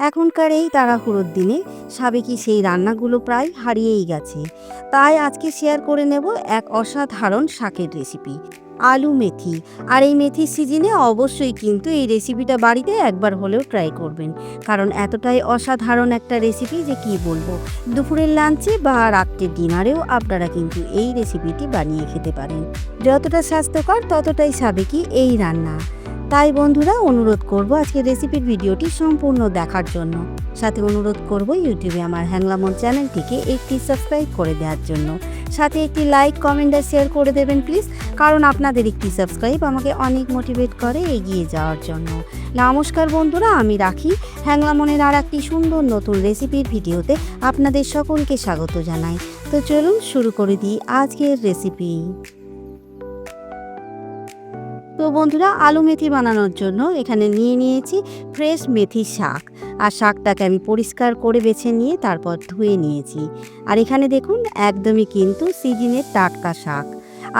এখনকার এই তাড়াহুড়োর দিনে সাবেকি সেই রান্নাগুলো প্রায় হারিয়েই গেছে। তাই আজকে শেয়ার করে নেব এক অসাধারণ শাকের রেসিপি আলু মেথি। আর এই মেথির সিজনে অবশ্যই কিন্তু এই রেসিপিটা বাড়িতে একবার হলেও ট্রাই করবেন। কারণ এতটাই অসাধারণ একটা রেসিপি যে কি বলব? দুপুরের লাঞ্চে বা রাত্রের ডিনারেও আপনারা কিন্তু এই রেসিপিটি বানিয়ে খেতে পারেন। যতটা স্বাস্থ্যকর, ততটাই সাবেকি এই রান্না। তাই বন্ধুরা, অনুরোধ করব আজকে রেসিপির ভিডিওটি সম্পূর্ণ দেখার জন্য। সাথে অনুরোধ করব ইউটিউবে আমার হ্যাংলামন চ্যানেলটিকে একটি সাবস্ক্রাইব করে দেওয়ার জন্য। সাথে একটি লাইক কমেন্ট আর শেয়ার করে দেবেন প্লিজ কারণ আপনাদের একটি সাবস্ক্রাইব আমাকে অনেক মোটিভেট করে এগিয়ে যাওয়ার জন্য। নমস্কার বন্ধুরা, আমি রাখি। হ্যাংলা মনের আর একটি সুন্দর নতুন রেসিপির ভিডিওতে আপনাদের সকলকে স্বাগত জানাই। তো চলুন শুরু করে দিই আজকের রেসিপি তো বন্ধুরা, আলু মেথি বানানোর জন্য এখানে নিয়ে নিয়েছি ফ্রেশ মেথি শাক। আর শাকটাকে আমি পরিষ্কার করে বেছে নিয়ে তারপর ধুয়ে নিয়েছি। আর এখানে দেখুন, একদমই কিন্তু সিজনের টাটকা শাক।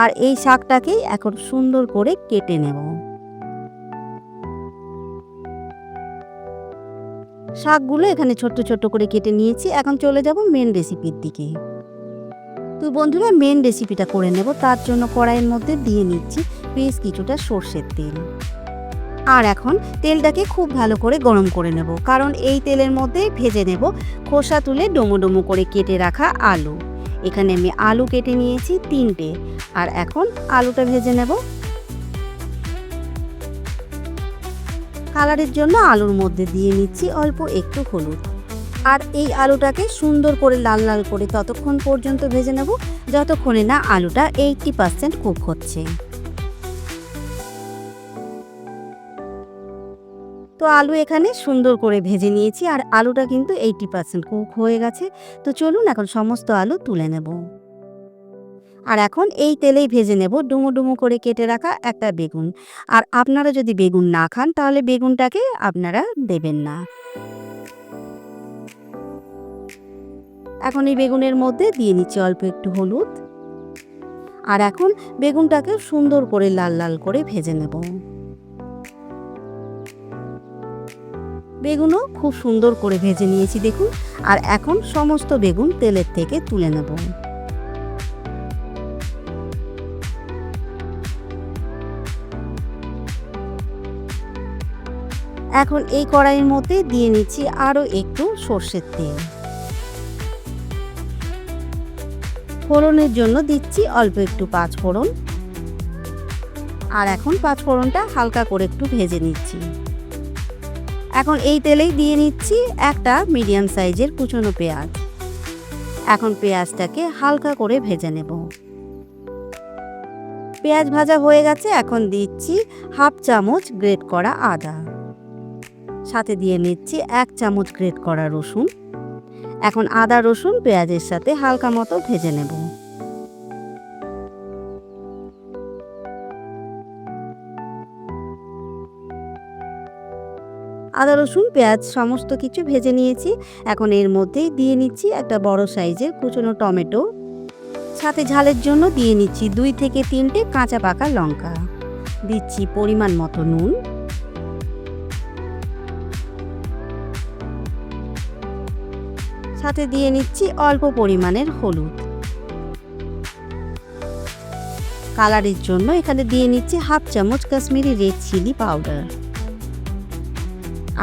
আর এই শাকটাকেই এখন সুন্দর করে কেটে নেব। শাকগুলো এখানে ছোট্ট ছোট্ট করে কেটে নিয়েছি। এখন চলে যাব মেন রেসিপির দিকে। তো বন্ধুরা মেন রেসিপিটা করে নেব। তার জন্য কড়াইয়ের মধ্যে দিয়ে নিচ্ছি বেশ কিছুটা সর্ষের তেল। আর এখন তেলটাকে খুব ভালো করে গরম করে নেব, কারণ এই তেলের মধ্যে ভেজে নেব খোসা তুলে ডোমো ডোমো করে কেটে রাখা আলু। এখানে আমি আলু কেটে নিয়েছি তিনটে, আর এখন আলুটা ভেজে নেব। কালারের জন্য আলুর মধ্যে দিয়ে নিচ্ছি অল্প একটু হলুদ। আর এই আলুটাকে সুন্দর করে লাল লাল করে ততক্ষণ পর্যন্ত ভেজে নেব, যতক্ষণে না আলুটা এইটটি পার্সেন্ট কুক হচ্ছে। তো আলু এখানে সুন্দর করে ভেজে নিয়েছি আর আলুটা কিন্তু এইটি পার্সেন্ট কুক হয়ে গেছে। তো চলুন এখন সমস্ত আলু তুলে নেব। আর এখন এই তেলেই ভেজে নেব ডুমো ডুমো করে কেটে রাখা একটা বেগুন। আর আপনারা যদি বেগুন না খান তাহলে বেগুনটাকে আপনারা দেবেন না। এখন এই বেগুনের মধ্যে দিয়ে নিচ্ছি অল্প একটু হলুদ। আর এখন বেগুনটাকে সুন্দর করে লাল লাল করে ভেজে নেব। বেগুনও খুব সুন্দর করে ভেজে নিয়েছি দেখুন। আর এখন সমস্ত বেগুন তেলের থেকে তুলে নেব। এখন এই কড়াইয়ের মধ্যে দিয়ে নিচ্ছি আরও একটু সর্ষের তেল। ফোড়নের জন্য দিচ্ছি অল্প একটু পাঁচ ফোড়ন আর এখন পাঁচ ফোড়নটা হালকা করে একটু ভেজে নিচ্ছি। এখন এই তেলেই দিয়ে নিচ্ছি একটা মিডিয়াম সাইজের কুচনো পেঁয়াজ। এখন পেঁয়াজটাকে হালকা করে ভেজে নেব। পেঁয়াজ ভাজা হয়ে গেছে, এখন দিচ্ছি হাফ চামচ গ্রেট করা আদা। সাথে দিয়ে নিচ্ছি এক চামচ গ্রেট করা রসুন। এখন আদা রসুন পেঁয়াজের সাথে হালকা মতো ভেজে নেব। আদা, রসুন, পেঁয়াজ সমস্ত কিছু ভেজে নিয়েছি। এখন এর মধ্যেই দিয়ে নিচ্ছি একটা বড় সাইজের কুচনো টমেটো। সাথে ঝালের জন্য দিয়ে নিচ্ছি দুই থেকে তিনটে কাঁচা পাকা লঙ্কা। দিচ্ছি পরিমাণ মতো নুন। সাথে দিয়ে নিচ্ছি অল্প পরিমাণের হলুদ। কালারের জন্য এখানে দিয়ে নিচ্ছি হাফ চামচ কাশ্মীরি রেড চিলি পাউডার।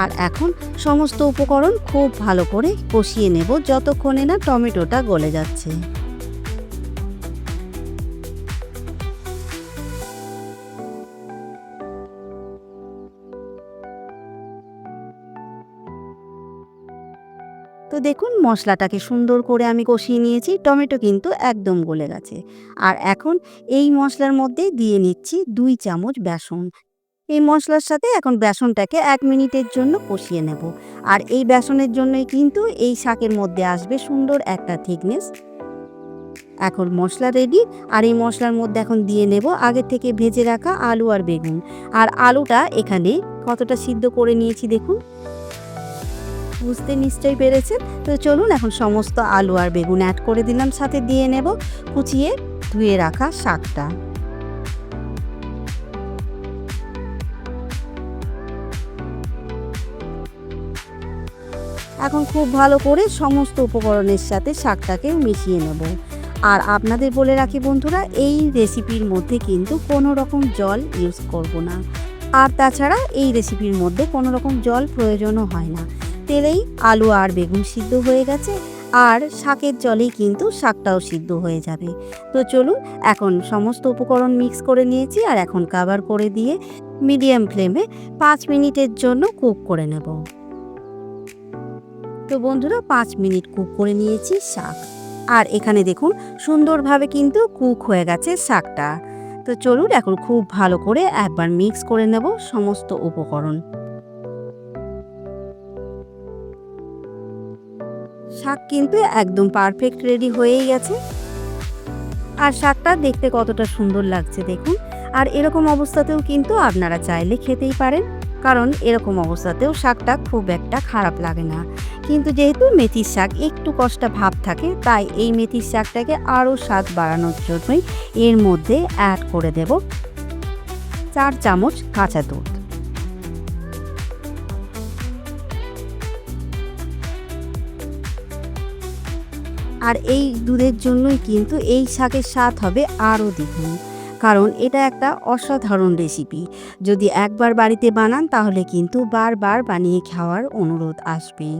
আর এখন সমস্ত উপকরণ খুব ভালো করে কষিয়ে নেব যতক্ষণে না টমেটোটা গলে যাচ্ছে। তো দেখুন, মশলাটাকে সুন্দর করে আমি কষিয়ে নিয়েছি, টমেটো কিন্তু একদম গলে গেছে। আর এখন এই মশলার মধ্যে দিয়ে নিচ্ছি দুই চামচ বেসন। এই মশলার সাথে এখন বেসনটাকে এক মিনিটের জন্য কষিয়ে নেব। আর এই বেসনের জন্যই কিন্তু এই শাকের মধ্যে আসবে সুন্দর একটা থিকনেস। এখন মশলা রেডি আর এই মশলার মধ্যে এখন দিয়ে নেব আগে থেকে ভেজে রাখা আলু আর বেগুন। আর আলুটা এখানে কতটা সিদ্ধ করে নিয়েছি দেখুন। বুঝতে নিশ্চয়ই পেরেছেন? তো চলুন এখন সমস্ত আলু আর বেগুন অ্যাড করে দিলাম, সাথে দিয়ে নেব। কুচিয়ে ধুয়ে রাখা শাকটা। এখন খুব ভালো করে সমস্ত উপকরণের সাথে শাকটাকে মিশিয়ে নেব। আর আপনাদের বলে রাখি বন্ধুরা, এই রেসিপির মধ্যে কিন্তু কোনো রকম জল ইউজ করব না। আর তাছাড়া এই রেসিপির মধ্যে কোনো রকম জল প্রয়োজনও হয় না। তেলেই আলু আর বেগুন সিদ্ধ হয়ে গেছে, আর শাকের জলেই কিন্তু শাকটাও সিদ্ধ হয়ে যাবে। তো চলুন, এখন সমস্ত উপকরণ মিক্স করে নিয়েছি, আর এখন কাভার করে দিয়ে মিডিয়াম ফ্লেমে পাঁচ মিনিটের জন্য কুক করে নেব। তো বন্ধুরা, পাঁচ মিনিট কুক করে নিয়েছি শাক। আর এখানে দেখুন, সুন্দরভাবে কিন্তু কুক হয়ে গেছে শাকটা। তো চলুন, এখন খুব ভালো করে একবার মিক্স করে নেব সমস্ত উপকরণ। শাক কিন্তু একদম পারফেক্ট রেডি হয়েই গেছে। আর শাকটা দেখতে কতটা সুন্দর লাগছে দেখুন। আর এরকম অবস্থাতেও কিন্তু আপনারা চাইলে খেতেই পারেন। কারণ এরকম অবস্থাতেও শাকটা খুব একটা খারাপ লাগে না। কিন্তু যেহেতু মেথির শাক একটু কষ্টা ভাব থাকে, তাই এই মেথির শাকটাকে আরও স্বাদ বাড়ানোর জন্যই এর মধ্যে অ্যাড করে দেব চার চামচ কাঁচা দুধ। আর এই দুধের জন্যই কিন্তু এই শাকের স্বাদ হবে আরও দ্বিগুণ। কারণ এটা একটা অসাধারণ রেসিপি যদি একবার বাড়িতে বানান তাহলে কিন্তু বারবার বানিয়ে খাওয়ার অনুরোধ আসবে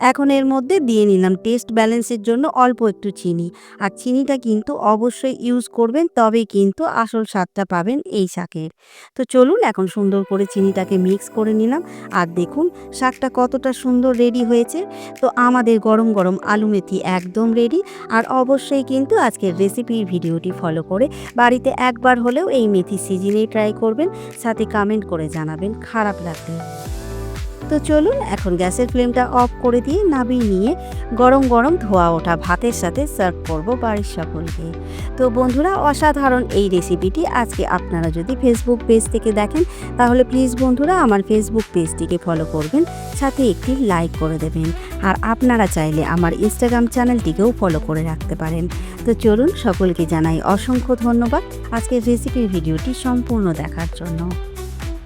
এখন এর মধ্যে দিয়ে নিলাম টেস্ট ব্যালেন্সের জন্য অল্প একটু চিনি। আর চিনিটা কিন্তু অবশ্যই ইউজ করবেন, তবেই কিন্তু আসল স্বাদটা পাবেন এই শাকের। তো চলুন এখন সুন্দর করে চিনিটাকে মিক্স করে নিলাম। আর দেখুন, শাকটা কতটা সুন্দর রেডি হয়েছে। তো আমাদের গরম গরম আলু মেথি একদম রেডি আর অবশ্যই কিন্তু আজকের রেসিপির ভিডিওটি ফলো করে বাড়িতে একবার হলেও এই মেথি সিজনেই ট্রাই করবেন। সাথে কমেন্ট করে জানাবেন, খারাপ লাগলে। তো চলুন এখন গ্যাসের ফ্লেমটা অফ করে দিয়ে নাবিয়ে নিয়ে গরম গরম ধোয়া ওঠা ভাতের সাথে সার্ভ করব বাড়ির সকলকে। তো বন্ধুরা, অসাধারণ এই রেসিপিটি আজকে আপনারা যদি ফেসবুক পেজ থেকে দেখেন, তাহলে প্লিজ বন্ধুরা আমার ফেসবুক পেজটিকে ফলো করবেন, সাথে একটি লাইক করে দেবেন। আর আপনারা চাইলে আমার ইনস্টাগ্রাম চ্যানেলটিকেও ফলো করে রাখতে পারেন। তো চলুন সকলকে জানাই অসংখ্য ধন্যবাদ আজকের রেসিপির ভিডিওটি সম্পূর্ণ দেখার জন্য।